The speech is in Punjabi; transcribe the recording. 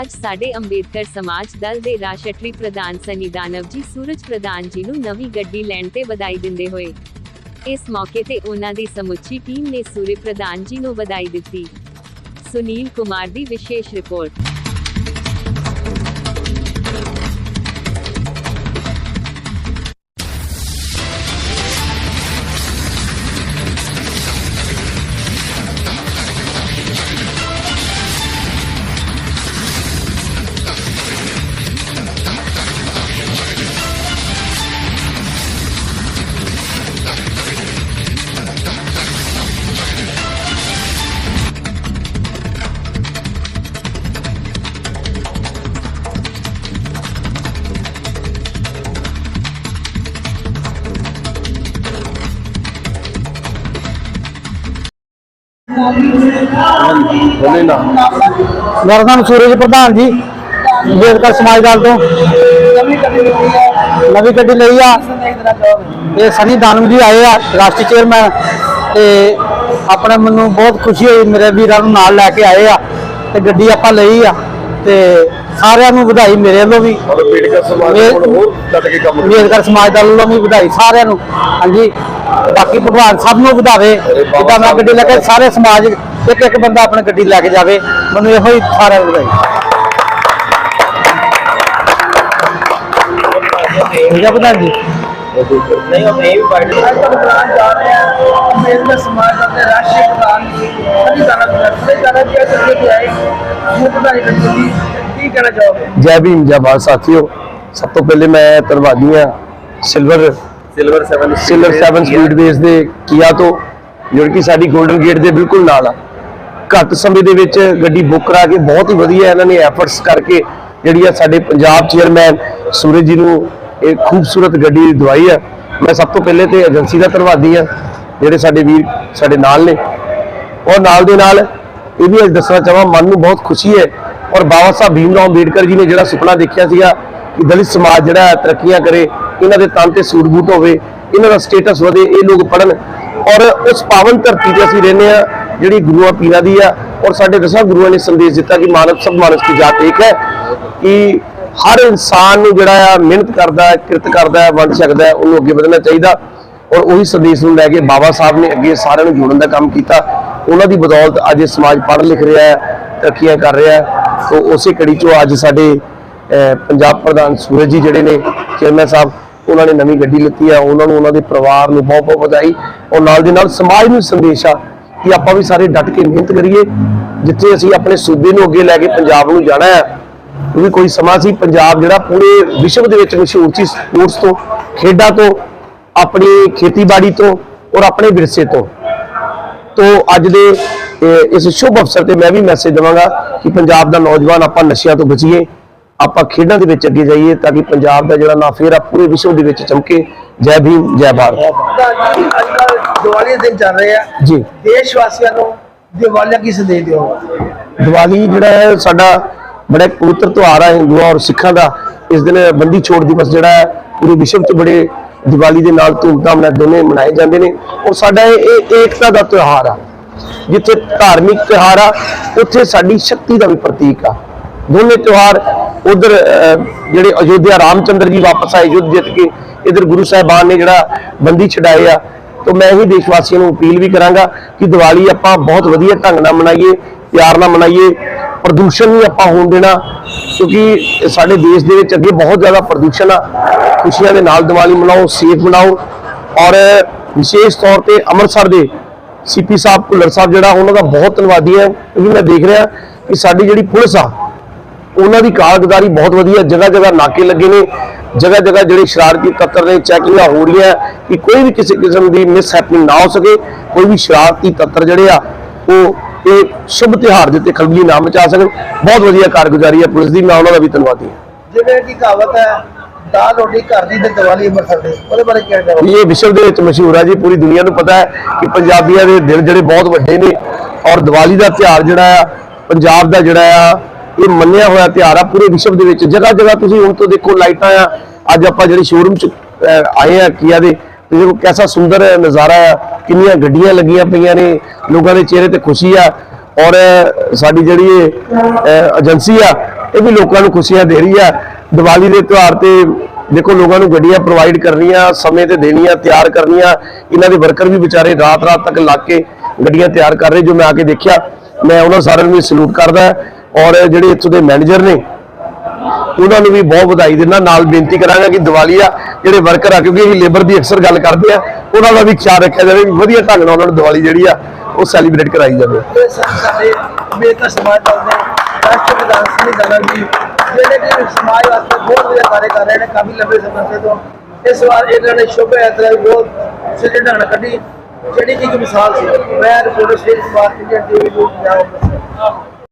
ਅੱਜ ਸਾਡੇ ਅੰਬੇਦਕਰ ਸਮਾਜ ਦਲ ਦੇ ਰਾਸ਼ਟਰੀ ਪ੍ਰਧਾਨ ਸਨੀ ਦਾਨਵ ਜੀ ਸੂਰਜ ਪ੍ਰਧਾਨ ਜੀ ਨੂੰ ਨਵੀਂ ਗੱਡੀ ਲੈਣ ਤੇ ਵਧਾਈ ਦਿੰਦੇ ਹੋਏ। ਇਸ ਮੌਕੇ ਤੇ ਉਹਨਾਂ ਦੀ ਸਮੁੱਚੀ ਟੀਮ ਨੇ ਸੂਰਜ ਪ੍ਰਧਾਨ ਜੀ ਨੂੰ ਵਧਾਈ ਦਿੱਤੀ। ਸੁਨੀਲ ਕੁਮਾਰ ਦੀ ਵਿਸ਼ੇਸ਼ ਰਿਪੋਰਟ। ਬੋਲੇ ਨਾ ਮੇਰਾ ਨਾਮ ਸੂਰਜ ਪ੍ਰਧਾਨ ਜੀ ਅੰਬੇਦਕਰ ਸਮਾਜ ਦਲ ਤੋਂ। ਨਵੀਂ ਗੱਡੀ ਲਈ ਆ। ਇਹ ਸਨੀ ਦਾਨਵ ਜੀ ਆਏ ਆ ਰਾਸ਼ਟਰੀ ਚੇਅਰਮੈਨ। ਤੇ ਆਪਣੇ ਮੈਨੂੰ ਬਹੁਤ ਖੁਸ਼ੀ ਹੋਈ ਮੇਰੇ ਵੀਰਾਂ ਨੂੰ ਨਾਲ ਲੈ ਕੇ ਆਏ ਆ। ਤੇ ਗੱਡੀ ਆਪਾਂ ਲਈ ਆ। ਤੇ ਸਾਰਿਆਂ ਨੂੰ ਵਧਾਈ ਮੇਰੇ ਵੱਲੋਂ ਵੀ। ਔਰ ਅੰਬੇਡਕਰ ਸਮਾਜ ਹੁਣ ਹੋਰ ਡਟ ਕੇ ਕੰਮ ਕਰੇ ਅੰਬੇਦਕਰ ਸਮਾਜ ਦਲ ਵੱਲੋਂ ਵੀ ਵਧਾਈ ਸਾਰਿਆਂ ਨੂੰ। ਹਾਂਜੀ। ਬਾਕੀ ਭਗਵਾਨ ਸਭ ਨੂੰ ਵਧਾਵੇ ਜਿੱਦਾਂ ਮੈਂ ਗੱਡੀ ਲੈ ਕੇ ਸਾਰੇ ਸਮਾਜ ਇੱਕ ਇੱਕ ਬੰਦਾ ਆਪਣੀ ਗੱਡੀ ਲੈ ਕੇ ਜਾਵੇ ਮੈਨੂੰ ਇਹੋ ਹੀ ਸਾਰਿਆਂ ਨੂੰ ਵਧਾਈ। ਠੀਕ ਹੈ ਪ੍ਰਧਾਨ ਜੀ? ਨਹੀਂ ਉਹ ਮੈਂ ਵੀ ਪਾਰਟੀ ਅੱਜ ਤੱਕ ਪ੍ਰਧਾਨ ਜਾ ਰਹੇ ਆ ਅੰਬੇਦਕਰ ਸਮਾਜ ਦੇ ਰਾਸ਼ਟਰੀ ਪ੍ਰਧਾਨ ਜੀ ਸਭੀ ਜਾਣਾ ਸਭੀ ਜਾਣਾ ਕਿ ਅੱਜ ਕੇ ਆਏ ਉਹ ਪ੍ਰਧਾਨ ਜੀ ਕੀ ਕਹਿਣਾ ਚਾਹੋਗੇ? ਜੈ ਭੀਮ ਜੈ ਭਾਰਤ ਸਾਥੀਓ ਸਭ ਤੋਂ ਪਹਿਲੇ ਮੈਂ ਧੰਨਵਾਦੀ ਹਾਂ silver silver 7 silver 7 speed base ਦੇ ਕੀਆ ਤੋਂ? ਜਿਹੜੀ ਕਿ ਸਾਡੀ 골ਡਨ ਗੇਟ ਦੇ ਬਿਲਕੁਲ ਨਾਲ ਆ। ਘੱਟ ਸਮੇਂ ਦੇ ਵਿੱਚ ਗੱਡੀ ਬੁੱਕ ਕਰਾ ਕੇ ਬਹੁਤ ਹੀ ਵਧੀਆ ਇਹਨਾਂ ਨੇ ਐਫਰਟਸ ਕਰਕੇ ਜਿਹੜੀ ਆ ਸਾਡੇ ਪੰਜਾਬ ਚੇਅਰਮੈਨ ਸੂਰਜ ਜੀ ਨੂੰ ਇਹ ਖੂਬਸੂਰਤ ਗੱਡੀ ਦਵਾਈ ਆ। ਮੈਂ ਸਭ ਤੋਂ ਪਹਿਲੇ ਤੇ ਏਜੰਸੀ ਦਾ ਧੰਨਵਾਦੀ ਆ ਜਿਹੜੇ ਸਾਡੇ ਵੀਰ ਸਾਡੇ ਨਾਲ ਨੇ। ਔਰ ਨਾਲ ਦੇ ਨਾਲ ਇਹ ਵੀ ਅੱਜ ਦੱਸਣਾ ਚਾਹਾਂ ਮਨ ਨੂੰ ਬਹੁਤ ਖੁਸ਼ੀ ਹੈ। ਔਰ ਬਾਬਾ ਸਾਹਿਬ ਭੀਮ ਰਾਓ ਅੰਬੇਡਕਰ ਜੀ ਨੇ ਜਿਹੜਾ ਸੁਪਨਾ ਦੇਖਿਆ ਸੀਗਾ ਕਿ ਦਲਿਤ ਸਮਾਜ ਜਿਹੜਾ ਤਰੱਕੀਆਂ ਕਰੇ, ਇਹਨਾਂ ਦੇ ਤਨ ਤੇ ਸੂਰਬੂਤ ਹੋਵੇ, ਇਹਨਾਂ ਦਾ ਸਟੇਟਸ ਵਧੇ, ਇਹ ਲੋਕ ਪੜਨ ਔਰ ਉਸ ਪਾਵਨ ਧਰਤੀ ਤੇ ਅਸੀਂ ਰਹਿੰਦੇ ਆ ਜਿਹੜੀ ਗੁਰੂਆਂ ਪੀਰਾਂ ਦੀ ਆ, ਔਰ ਸਾਡੇ ਦਸਾਂ ਗੁਰੂਆਂ ਨੇ ਸੰਦੇਸ਼ ਦਿੱਤਾ ਕਿ ਮਾਨਵ ਸਭ ਮਾਨਸ ਦੀ ਜਾਤ ਇੱਕ ਹੈ, ਕਿ ਹਰ ਇਨਸਾਨ ਨੂੰ ਜਿਹੜਾ ਆ, ਮਿਹਨਤ ਕਰਦਾ ਕਿਰਤ ਕਰਦਾ ਵੰਡ ਸਕਦਾ ਉਹਨੂੰ ਅੱਗੇ ਵਧਣਾ ਚਾਹੀਦਾ। ਔਰ ਉਹੀ ਸੰਦੇਸ਼ ਨੂੰ ਲੈ ਕੇ ਬਾਬਾ ਸਾਹਿਬ ਨੇ ਅੱਗੇ ਸਾਰਿਆਂ ਨੂੰ ਜੋੜਨ ਦਾ ਕੰਮ ਕੀਤਾ। ਉਹਨਾਂ ਦੀ ਬਦੌਲਤ ਅੱਜ ਇਹ ਸਮਾਜ ਪੜ੍ਹ ਲਿਖ ਰਿਹਾ ਹੈ, ਤਰੱਕੀਆਂ ਕਰ ਰਿਹਾ ਹੈ। ਤੋਂ ਉਸੇ ਕੜੀ ਚੋਂ ਅੱਜ ਸਾਡੇ ਪੰਜਾਬ ਪ੍ਰਧਾਨ ਸੂਰਜ ਜੀ ਜਿਹੜੇ ਨੇ ਚੇਅਰਮੈਨ ਸਾਹਿਬ, ਉਹਨਾਂ ਨੇ ਨਵੀਂ ਗੱਡੀ ਲਿੱਤੀ ਆ, ਉਹਨਾਂ ਨੂੰ ਉਹਨਾਂ ਦੇ ਪਰਿਵਾਰ ਨੂੰ ਬਹੁਤ ਬਹੁਤ ਵਧਾਈ ਔਰ ਨਾਲ ਦੇ ਨਾਲ ਸਮਾਜ ਨੂੰ ਸੰਦੇਸ਼ ਆ ਕਿ ਆਪਾਂ ਵੀ ਸਾਰੇ ਡਟ ਕੇ ਮਿਹਨਤ ਕਰੀਏ, ਜਿੱਥੇ ਅਸੀਂ ਆਪਣੇ ਸੂਬੇ ਨੂੰ ਅੱਗੇ ਲੈ ਕੇ ਪੰਜਾਬ ਨੂੰ ਜਾਣਾ ਹੈ। ਵੀ ਕੋਈ ਸਮਾਂ ਸੀ, ਪੰਜਾਬ ਜਿਹੜਾ ਪੂਰੇ ਵਿਸ਼ਵ ਦੇ ਵਿੱਚ ਮਸ਼ਹੂਰ ਸੀ ਸਪੋਰਟਸ ਤੋਂ, ਖੇਡਾਂ ਤੋਂ, ਆਪਣੀ ਖੇਤੀਬਾੜੀ ਤੋਂ ਔਰ ਆਪਣੇ ਵਿਰਸੇ ਤੋਂ। ਤੋਂ ਅੱਜ ਦੇ ਇਸ ਸ਼ੁਭ ਅਵਸਰ ਤੇ ਮੈਂ ਵੀ ਮੈਸੇਜ ਦਵਾਂਗਾ ਕਿ ਪੰਜਾਬ ਦਾ ਨੌਜਵਾਨ ਆਪਾਂ ਨਸ਼ਿਆਂ ਤੋਂ ਬਚੀਏ। ਆਪਾਂ ਖੇਡਾਂ ਦੇ ਵਿੱਚ ਅੱਗੇ ਜਾਈਏ ਤਾਂ ਕਿ ਪੰਜਾਬ ਦਾ ਜਿਹੜਾ ਨਾਂ ਫੇਰ ਆ ਪੂਰੇ ਵਿਸ਼ਵ ਦੇ ਵਿੱਚ ਚਮਕੇ। ਜੈ ਭੀਮ ਜੈ ਭਾਰਤ। ਅੱਜ ਕੱਲ੍ਹ ਦੀਵਾਲੀ ਦੇ ਦਿਨ ਚੱਲ ਰਹੇ ਆ। ਜੀ। ਦੇਸ਼ ਵਾਸੀਆਂ ਨੂੰ ਦੀਵਾਲੀ ਕੀ ਸੰਦੇਸ਼ ਦਿਓਗੇ ਦੀਵਾਲੀ ਜਿਹੜਾ ਹੈ ਸਾਡਾ ਬੜਾ ਪਵਿੱਤਰ ਤਿਉਹਾਰ ਹੈ ਹਿੰਦੂਆਂ ਔਰ ਸਿੱਖਾਂ ਦਾ। ਇਸ ਦਿਨ ਬੰਦੀ ਛੋੜ ਦਿਵਸ ਜਿਹੜਾ ਹੈ ਪੂਰੇ ਵਿਸ਼ਵ 'ਚ ਬੜੇ ਦੀਵਾਲੀ ਦੇ ਨਾਲ ਧੂਮਧਾਮ ਨਾਲ ਦੋਨੇ ਮਨਾਏ ਜਾਂਦੇ ਨੇ। ਔਰ ਸਾਡਾ ਇਹ ਇਹ ਏਕਤਾ ਦਾ ਤਿਉਹਾਰ ਆ। ਜਿੱਥੇ ਧਾਰਮਿਕ ਤਿਉਹਾਰ ਆ ਉੱਥੇ ਸਾਡੀ ਸ਼ਕਤੀ ਦਾ ਵੀ ਪ੍ਰਤੀਕ ਆ। ਦੋਨੇ ਤਿਉਹਾਰ ਉਧਰ ਜਿਹੜੇ ਅਯੋਧਿਆ ਰਾਮਚੰਦਰ ਜੀ ਵਾਪਸ ਆਏ, ਯੁੱਧ ਜਿੱਤ ਕੇ, ਇਧਰ ਗੁਰੂ ਸਾਹਿਬਾਨ ਨੇ ਜਿਹੜਾ ਬੰਦੀ ਛਡਾਏ ਆ। ਤਾਂ ਮੈਂ ਹੀ ਦੇਸ਼ ਵਾਸੀਆਂ ਨੂੰ ਅਪੀਲ ਵੀ ਕਰਾਂਗਾ ਕਿ ਦੀਵਾਲੀ ਆਪਾਂ ਬਹੁਤ ਵਧੀਆ ਢੰਗ ਨਾਲ ਮਨਾਈਏ, ਪਿਆਰ ਨਾਲ ਮਨਾਈਏ, ਪ੍ਰਦੂਸ਼ਣ ਨਹੀਂ ਆਪਾਂ ਹੋਣ ਦੇਣਾ, ਕਿਉਂਕਿ ਸਾਡੇ ਦੇਸ਼ ਦੇ ਵਿੱਚ ਅੱਗੇ ਬਹੁਤ ਜ਼ਿਆਦਾ ਪ੍ਰਦੂਸ਼ਣ ਆ। ਖੁਸ਼ੀਆਂ ਦੇ ਨਾਲ ਦੀਵਾਲੀ ਮਨਾਓ ਸੇਫ ਮਨਾਓ ਔਰ ਵਿਸ਼ੇਸ਼ ਤੌਰ ਤੇ ਅੰਮ੍ਰਿਤਸਰ ਦੇ ਸੀਪੀ ਸਾਹਿਬ, ਭੁੱਲਰ ਸਾਹਿਬ ਜਿਹੜਾ, ਉਹਨਾਂ ਦਾ ਬਹੁਤ ਧੰਨਵਾਦੀ ਹੈ। ਕਿਉਂਕਿ ਮੈਂ ਦੇਖ ਰਿਹਾ ਕਿ ਸਾਡੀ ਜਿਹੜੀ ਪੁਲਿਸ ਆ ਉਹਨਾਂ ਦੀ ਕਾਰਗੁਜ਼ਾਰੀ ਬਹੁਤ ਵਧੀਆ ਜਗ੍ਹਾ ਜਗ੍ਹਾ ਨਾਕੇ ਲੱਗੇ ਨੇ ਜਗ੍ਹਾ ਜਗ੍ਹਾ ਜਿਹੜੇ ਸ਼ਰਾਰਤੀ ਤੱਤਰ ਨੇ ਚੈਕਿੰਗਾਂ ਹੋ ਰਹੀਆਂ ਕਿ ਕੋਈ ਵੀ ਕਿਸੇ ਕਿਸਮ ਦੀ ਮਿਸ ਹੈਪਨਿੰਗ ਨਾ ਹੋ ਸਕੇ ਕੋਈ ਵੀ ਸ਼ਰਾਰਤੀ ਤੱਤਰ ਜਿਹੜੇ ਆ ਉਹ ਇਹ ਸ਼ੁਭ ਤਿਉਹਾਰ ਦੇ ਉੱਤੇ ਖਲਬਲੀ ਨਾ ਮਚਾ ਸਕਣ। ਬਹੁਤ ਵਧੀਆ ਕਾਰਗੁਜ਼ਾਰੀ ਹੈ ਪੁਲਿਸ ਦੀ ਮੈਂ ਉਹਨਾਂ ਦਾ ਵੀ ਧੰਨਵਾਦੀ ਹਾਂ। ਜਿਵੇਂ ਕਿ ਕਹਾਵਤ ਹੈ ਦਾਲ ਰੋਟੀ ਘਰ ਦੀ ਤੇ ਦੀਵਾਲੀ ਅੰਮ੍ਰਿਤਸਰ ਦੀ ਉਹਦੇ ਬਾਰੇ ਕੀ ਕਹਿਣਾ ਚਾਹੋਗੇ ਇਹ ਵਿਸ਼ਵ ਦੇ ਵਿੱਚ ਮਸ਼ਹੂਰ ਹੈ ਜੀ ਪੂਰੀ ਦੁਨੀਆ ਨੂੰ ਪਤਾ ਹੈ ਕਿ ਪੰਜਾਬੀਆਂ ਦੇ ਦਿਲ ਜਿਹੜੇ ਬਹੁਤ ਵੱਡੇ ਨੇ ਔਰ ਦੀਵਾਲੀ ਦਾ ਤਿਉਹਾਰ ਜਿਹੜਾ ਆ ਪੰਜਾਬ ਦਾ ਜਿਹੜਾ ਆ ਇਹ ਮੰਨਿਆ ਹੋਇਆ ਤਿਉਹਾਰ ਆ ਪੂਰੇ ਵਿਸ਼ਵ ਦੇ ਵਿੱਚ। ਜਗ੍ਹਾ ਜਗ੍ਹਾ ਤੁਸੀਂ ਹੁਣ ਤੋਂ ਦੇਖੋ, ਲਾਈਟਾਂ ਆ। ਅੱਜ ਆਪਾਂ ਜਿਹੜੇ ਸ਼ੋਰੂਮ ਚ ਆਏ ਆ ਕੀਆ ਦੇ ਦੇਖੋ ਕਿਹਦਾ ਸੁੰਦਰ ਨਜ਼ਾਰਾ ਆ, ਕਿੰਨੀਆਂ ਗੱਡੀਆਂ ਲੱਗੀਆਂ ਪਈਆਂ ਨੇ, ਲੋਕਾਂ ਦੇ ਚਿਹਰੇ ਤੇ ਖੁਸ਼ੀ ਆ। ਔਰ ਸਾਡੀ ਜਿਹੜੀ ਇਹ ਏਜੰਸੀ ਆ, ਇਹ ਵੀ ਲੋਕਾਂ ਨੂੰ ਖੁਸ਼ੀਆਂ ਦੇ ਰਹੀ ਆ। ਦੀਵਾਲੀ ਦੇ ਤਿਉਹਾਰ ਤੇ ਦੇਖੋ, ਲੋਕਾਂ ਨੂੰ ਗੱਡੀਆਂ ਪ੍ਰੋਵਾਈਡ ਕਰਨੀਆਂ, ਸਮੇਂ ਤੇ ਦੇਣੀਆਂ, ਤਿਆਰ ਕਰਨੀਆਂ। ਇਹਨਾਂ ਦੇ ਵਰਕਰ ਵੀ ਵਿਚਾਰੇ ਰਾਤ ਰਾਤ ਤੱਕ ਲੱਗ ਕੇ ਗੱਡੀਆਂ ਤਿਆਰ ਕਰ ਰਹੇ, ਜੋ ਮੈਂ ਆ ਕੇ ਦੇਖਿਆ। ਮੈਂ ਉਹਨਾਂ ਸਾਰਿਆਂ ਨੂੰ ਸਲੂਟ ਕਰਦਾ ਔਰ ਜਿਹੜੇ ਇੱਥੋਂ ਦੇ ਮੈਨੇਜਰ ਨੇ, ਉਹਨਾਂ ਨੂੰ ਵੀ ਬਹੁਤ ਵਧਾਈ ਦਿੰਦਾ ਨਾਲ ਬੇਨਤੀ ਕਰਾਂਗਾ ਕਿ ਦੀਵਾਲੀ ਆ, ਜਿਹੜੇ ਵਰਕਰ ਆ, ਕਿਉਂਕਿ ਅਸੀਂ ਲੇਬਰ ਦੀ ਅਕਸਰ ਗੱਲ ਕਰਦੇ ਆ ਉਹਨਾਂ ਦਾ ਵੀ ਖਿਆਲ ਰੱਖਿਆ ਜਾਵੇ ਵੀ ਵਧੀਆ ਢੰਗ ਨਾਲ ਉਹਨਾਂ ਨੂੰ ਦੀਵਾਲੀ ਜਿਹੜੀ ਆ, ਉਹ ਸੈਲੀਬ੍ਰੇਟ ਕਰਾਈ ਜਾਵੇ। ਇਹ ਸਾ- ਸਾਡੇ ਅੰਬੇਦਕਰ ਸਮਾਜ ਚੱਲਦੇ ਰਾਸ਼ਟਰ ਪ੍ਰਧਾਨ ਸਿੰਘ ਦਾਨਵ ਜੀ ਜਿਹੜੇ ਕਿ ਸਮਾਜ ਵਾਸਤੇ ਬਹੁਤ ਵਧੀਆ ਕਾਰਜ ਕਰ ਰਹੇ ਨੇ, ਕਾਫੀ ਲੰਬੇ ਸਮੇਂ ਸੇ ਤੋਂ। ਇਸ ਵਾਰ ਇਹਨਾਂ ਨੇ ਸ਼ੁਭ ਯਾਤਰਾ ਵੀ ਬਹੁਤ ਸਿੱਧੇ ਢੰਗ ਨਾਲ ਕੱਢੀ। ਜਿਹੜੀ ਕਿ ਇੱਕ ਮਿਸਾਲ ਸੀ ਮੈਂ ਰਿਪੋਰਟਰ ਸ਼ੇਰ ਕੁਮਾਰ ਇੰਡੀਅਨ ਟੀਵੀ ਨੂੰ ਪੰਜਾਬ